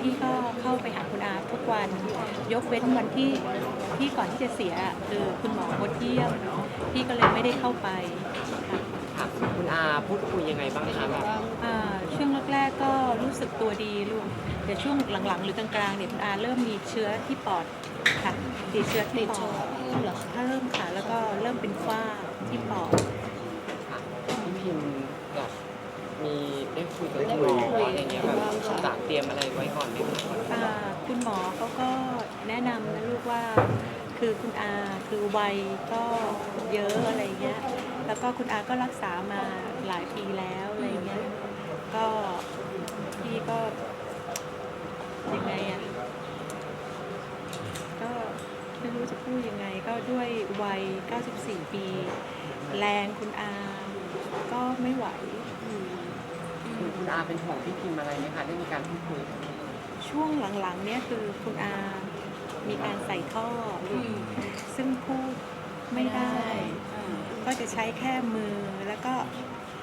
พี่ก็เข้าไปหาคุณอาทุกวัน ยกเว้นวันที่ที่ก่อนที่จะเสียคือคุณหมองดเยี่ยมพี่ก็เลยไม่ได้เข้าไปค่ะค่ะคุณอาพูดคุยยังไงบ้างคะแบบอ่าช่วงแรกๆก็รู้สึกตัวดีลูกแต่ช่วงหลังๆ หรือกลางๆเนี่ยคุณอาเริ่มมีเชื้อที่ปอดค่ะติดเชื้อที่ติดปเชื้ออดเพิ่มเหรอคะเพิ่มค่ะแล้วก็เริ่มเป็นฝ้าที่ปอดค่ะพี่พิมแบบ มีได้คุยกับได้คุณหมคุอยอะไรเงี้ยแบบบ้างค่ะจากเตรียมอะไรไว้ก่อนไหมคะอ่าคุณหมอเขาก็แนะนำนะลูกว่าคือคุณอาคือวัยก็เยอะอะไรเงี้ยแล้วก็คุณอาก็รักษามาหลายปีแล้วอะไรเงี้ยก็พี่ก็ยังไงอะก็ไม่รู้จะพูดยังไงก็ด้วยวัย 94 ปี แรงคุณอาก็ไม่ไหว คุณคุณอาเป็นห่วงพี่พิมอะไรไหมคะได้มีการพูดคุยกันไหมช่วงหลังๆเนี่ยคือคุณอา มีการใส่ท่อลูกซึ่งพูดไม่ได้ก็จะใช้แค่มือแล้วก็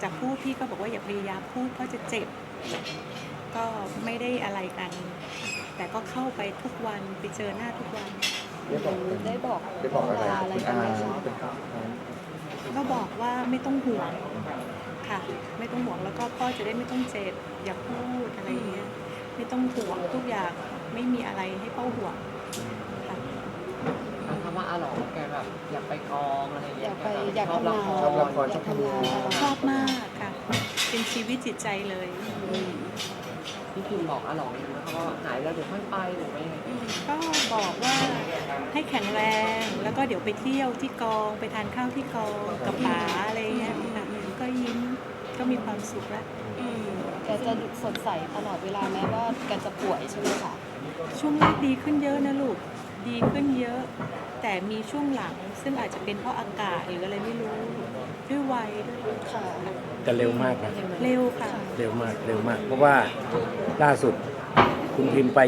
จะพูดพี่ก็บอกว่าอย่าพยายามพูดเพราะจะเจ็บ ก็ไม่ได้อะไรกัน แต่ก็เข้าไปทุกวันไปเจอหน้าทุกวัน ได้บอกได้บอกอะไรลาอะไรคุณกันอาไหมคะเป็นครับก็บอกว่าไม่ต้องห่วง ค่ะ ไม่ต้องห่วงแล้วก็พ่อจะได้ไม่ต้องเจ็บอย่าพูดอะไรอย่างเงี้ยไม่ต้องห่วงทุกอย่างไม่มีอะไรให้พ่อห่วงค่ะแล้วคำว่าอาหลองแกแบบอยากไปกองอะไรอเงี้ยายกไปแแบบอยากชอบทำละงานคชอบละคร รอยากทำงานตลอดชอบมากค่ะ เป็นชีวิตจิตใจเลย พี่พิมบอกอาหลองนะคะว่าหายแล้วเดี๋ยวค่อยไปหรือว่ายังไงก็บอกว่าให้แข็งแรงแล้วก็เดี๋ยวไปเที่ยวที่กองไปทานข้าวที่กองกับป๋าอะไรเงี้ยค่ะก็ยิ้ม ก็มีความสุขแล้วอืมแกจะสดใสตลอดเวลาแม้ว่าแกจะป่วยใช่ไหมคะช่วงแรกดีขึ้นเยอะนะลูก ดีขึ้นเยอะ แต่มีช่วงหลังซึ่งอาจจะเป็นเพราะอากาศหรืออะไรไม่รู้ ด้วยวัยด้วยค่ะจะเร็วมากนะ เร็วค่ะ เร็วมากเร็วมาก เพราะว่าล่าสุดคุณพิมพ์ไป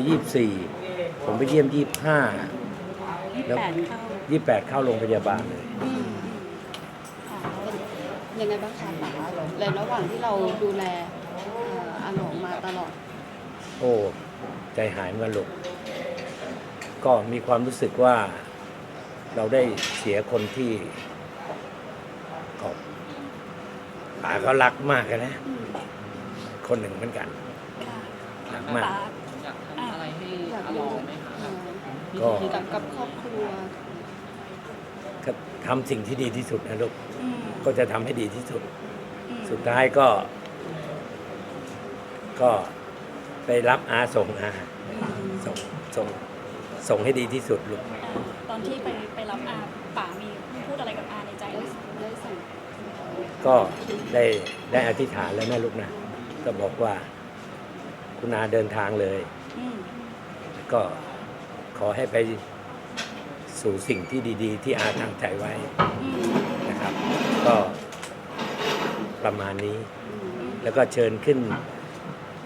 24 ผมไปเยี่ยม 25 28เข้า 28 เข้าโรงพยาบาลเลยอืมค่ะเป็น ยังไงบ้างคะป๋าในระหว่างที่เราดูแลเอ่ออาหลงมาตลอด โอ้ ใจหายเหมือนกันลูกก็มีความรู้สึกว่าเราได้เสียคนที่ก็ป๋าก็รักมากอะนะ คนหนึ่งเหมือนกัน ค่ะรักมาก ป๋าอยากทำอะไรให้อยากอาหลรู้องไหมคะแบบก็พี่กับกับครอบครัวก็ทำสิ่งที่ดีที่สุดนะลูก อืม ก็จะทำให้ดีที่สุด อืมสุดท้ายก็ ก็ไปรับอาส่งอาส่งส่งส่งให้ดีที่สุดลูกตอนที่ไปไปรับอาป๋ามีพูดอะไรกับอาในใจได้ไหมได้ส่งก็ได้ได้อธิษฐานแล้วนะลูกนะ ก็บอกว่า คุณอาเดินทางเลย อืมก็ขอให้ไปสู่สิ่งที่ดี ๆ ที่อาตั้งใจไว้ อืม นะครับ ก็ประมาณนี้อืมแล้วก็เชิญขึ้น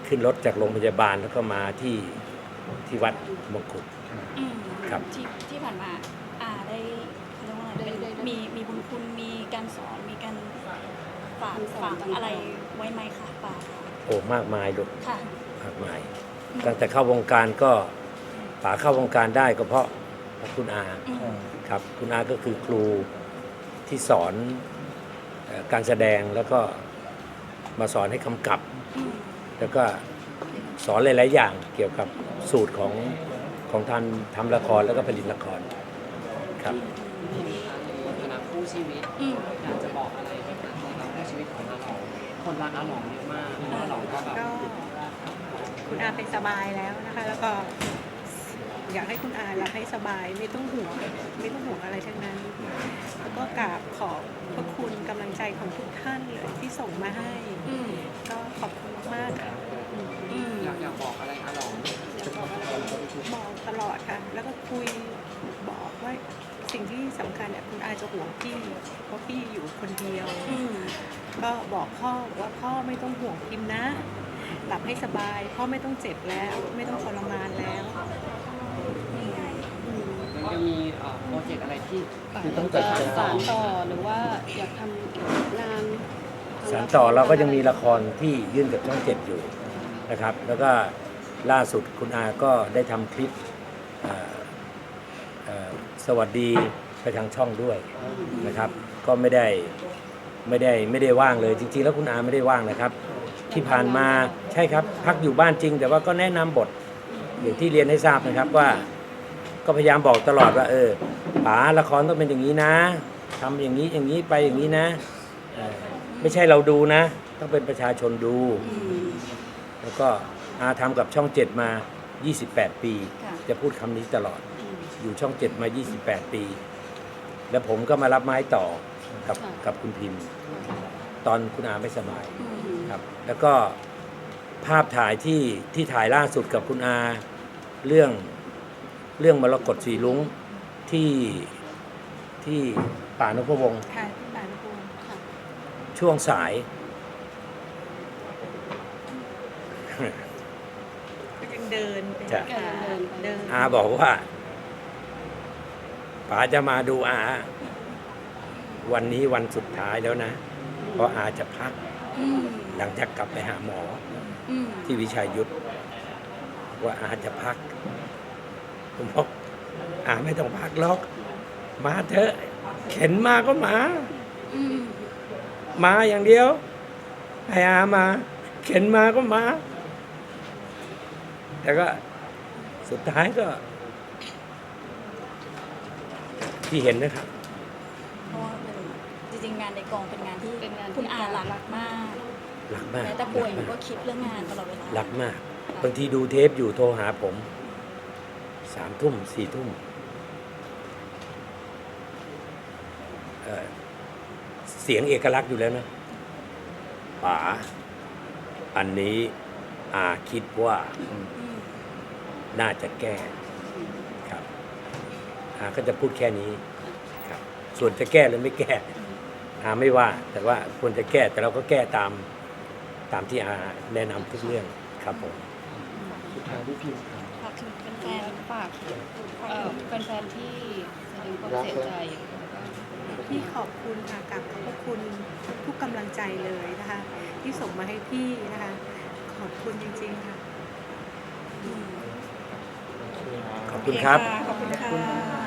ขึ้นรถจากโรงพยาบาลแล้วก็มาที่ที่วัดมงกุฎ อืมครับ ที่ที่ผ่านมาอาได้เขาเรียกว่าอะไรเป็นมีมีบุญคุณมีการสอนมีการฝากฝากอะไรไว้ไหมคะป๋าโอ้มากมายลูกค่ะ มากมาย ตั้งแต่เข้าวงการก็ป๋าเข้าวงการได้ก็เพราะเพราะคุณอา อืมครับคุณอาก็คือครู ที่สอนเอ่อการแสดงแล้วก็มาสอนให้กำกับอืมแล้วก็สอนหลาย ๆ อย่างเกี่ยวกับสูตรของของท่านทำละครแล้วก็ผลิตละครครับพิมคะในฐานะคู่ชีวิตอืมอยากจะบอกอะไรไหมคะสำหรับคู่ชีวิตของอาหลองคนรักอาหลองเยอะมากอาหลองก็แบบก็คุณอาเป็นสบายแล้วนะคะ แล้วก็ อยากให้คุณอาอยากให้สบายไม่ต้องห่วงไม่ต้องห่วงอะไรทั้งนั้น แล้วก็กราบขอบพระคุณกำลังใจของทุกท่านเลยที่ส่งมาให้ อืมก็ขอบคุณมากๆค่ะอืม อยากอยากบอกอะไรอาหลองบอกตลอดค่ะ แล้วก็คุยบอกว่าสิ่งที่สำคัญเนี่ยคุณอาจะห่วงพี่เพราะพี่อยู่คนเดียว อืม ก็บอกพ่อว่าพ่อไม่ต้องห่วงพิมพ์นะ หลับให้สบาย พ่อไม่ต้องเจ็บแล้ว ไม่ต้องทรมานแล้ว ยังมีเอ่อโปรเจกต์อะไรที่ป๋าคือต้องจะจัดสานต่อหรือว่าอยากทำงานสารต่อเราก็ยังมีละครที่ยื่นกับช่องเจ็ดอยู่นะครับ แล้วก็ล่าสุดคุณอาก็ได้ทำคลิปเอ่อเอ่อสวัสดีไปทางช่องด้วยนะครับ ก็ไม่ได้ไม่ได้ไม่ได้ว่างเลยจริงๆ แล้วคุณอาไม่ได้ว่างนะครับ ที่ผ่านมาใช่ครับพักอยู่บ้านจริง แต่ว่าก็แนะนำบทอย่างที่เรียนให้ทราบนะครับว่า ก็พยายามบอกตลอดว่า เออป๋าละครต้องเป็นอย่างนี้นะทำอย่างนี้อย่างนี้ไปอย่างนี้นะเออไม่ใช่เราดูนะ ต้องเป็นประชาชนดู แล้วก็อาทำกับช่องเจ็ดมา 28 ปีค่ะจะพูดคำนี้ตลอด อยู่ช่องเจ็ดมา 28 ปี แล้วผมก็มารับไม้ต่อกับค่ะกับคุณพิมพ์ ตอนคุณอาไม่สบายอืมครับ แล้วก็ภาพถ่ายที่ที่ถ่ายล่าสุดกับคุณอา เรื่อง เรื่องมรกตสีลุงที่ที่ป่านพวงศ์ค่ะที่ป่านภูมิค่ะ ช่วงสาย ก็ยังเดินไปจ้ะค่ะเดินอาบอกว่าป๋าจะมาดูอา วันนี้วันสุดท้ายแล้วนะ เพราะอาจะพักอืมหลังจากกลับไปหาหมออืมที่วิชัยยุทธว่าอาจะพัก ผมบอกอาไม่ต้องพักหรอก มาเถอะ เข็นมาก็มาอืมมาอย่างเดียวให้อามา เข็นมาก็มา แต่ก็สุดท้ายก็ ที่เห็นนะครับเพราะว่าเป็นจริงๆงานในกองเป็นงานที่เป็นงานที่ คุณอารักมากรักมากแม้แต่ป่วยรักก็มากคิดเรื่องงานตลอดเวลารักมาก บางทีดูเทปอยู่โทรหาผม สามทุ่มสี่ทุ่มเเสียงเอกลักษณ์อยู่แล้วนะป๋าอันนี้อาคิดว่าน่าจะแก้ครับอาก็จะพูดแค่นี้ครับ ส่วนจะแก้หรือไม่แก้อาไม่ว่า แต่ว่าควรจะแก้แต่เราก็แก้ตามตามที่อาแนะนำทุกเรื่องครับผมสุดท้ายพี่พิมพ์ ถึงแฟแฟนนฝากเอ่อแฟนๆที่แสดงความเสียใจแล้วก็พี่ขอบคุณค่ะกับขอบพระคุณทุกกำลังใจเลยนะคะ ที่ส่งมาให้พี่นะคะ ขอบคุณจริงๆค่ะๆอืมขอบคุณครับ ขอบคุณค่ะ